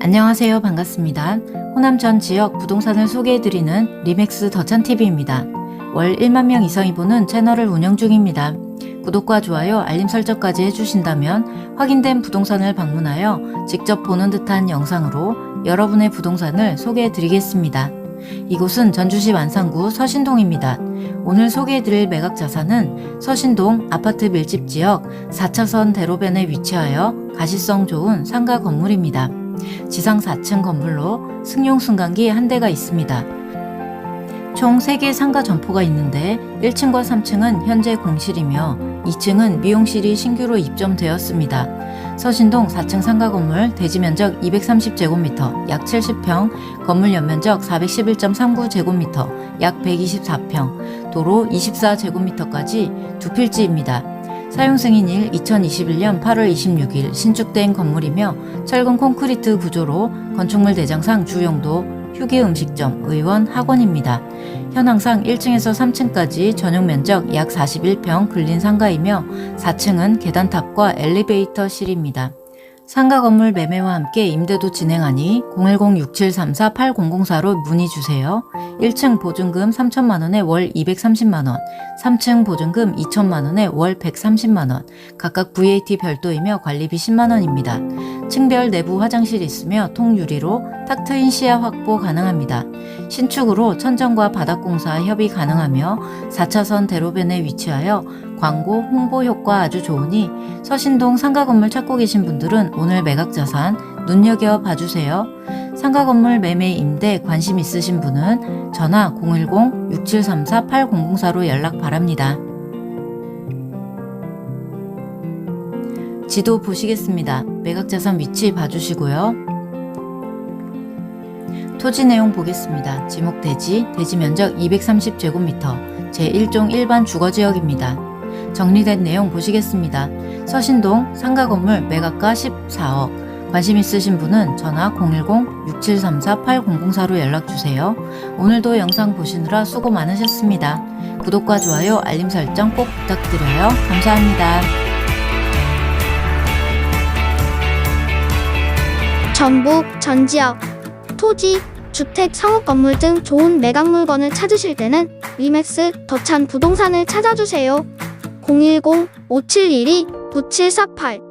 안녕하세요. 반갑습니다. 호남 전 지역 부동산을 소개해드리는 리맥스 더찬TV입니다. 월 1만 명 이상이 보는 채널을 운영 중입니다. 구독과 좋아요, 알림 설정까지 해주신다면 확인된 부동산을 방문하여 직접 보는 듯한 영상으로 여러분의 부동산을 소개해드리겠습니다. 이곳은 전주시 완산구 서신동입니다. 오늘 소개해드릴 매각 자산은 서신동 아파트 밀집 지역 4차선 대로변에 위치하여 가시성 좋은 상가 건물입니다. 지상 4층 건물로 승용 승강기 한 대가 있습니다. 총 3개 상가 점포가 있는데 1층과 3층은 현재 공실이며 2층은 미용실이 신규로 입점되었습니다. 서신동 4층 상가 건물 대지 면적 230제곱미터 약 70평, 건물 연면적 411.39제곱미터 약 124평, 도로 24제곱미터까지 두 필지입니다. 사용 승인 일 2021년 8월 26일 신축된 건물이며 철근 콘크리트 구조로 건축물 대장상 주용도 휴게 음식점, 의원, 학원입니다. 현황상 1층에서 3층까지 전용 면적 약 41평 근린 상가이며 4층은 계단탑과 엘리베이터실입니다. 상가 건물 매매와 함께 임대도 진행하니 010-6734-8004로 문의 주세요. 1층 보증금 3천만 원에 월 230만 원, 3층 보증금 2천만 원에 월 130만 원, 각각 VAT 별도이며 관리비 10만 원입니다. 층별 내부 화장실이 있으며 통유리로 탁 트인 시야 확보 가능합니다. 신축으로 천정과 바닥공사 협의 가능하며 4차선 대로변에 위치하여 광고, 홍보 효과 아주 좋으니 서신동 상가 건물 찾고 계신 분들은 오늘 매각 자산 눈여겨 봐주세요. 상가 건물 매매 임대 관심 있으신 분은 전화 010-6734-8004로 연락 바랍니다. 지도 보시겠습니다. 매각 자산 위치 봐주시고요. 토지 내용 보겠습니다. 지목 대지, 대지 면적 230제곱미터, 제1종 일반 주거지역입니다. 정리된 내용 보시겠습니다. 서신동 상가 건물 매각가 14억. 관심 있으신 분은 전화 010-6734-8004로 연락주세요. 오늘도 영상 보시느라 수고 많으셨습니다. 구독과 좋아요, 알림 설정 꼭 부탁드려요. 감사합니다. 전북 전 지역 토지, 주택, 상업 건물 등 좋은 매각 물건을 찾으실 때는 리맥스 더찬 부동산을 찾아주세요. 010-5712-9748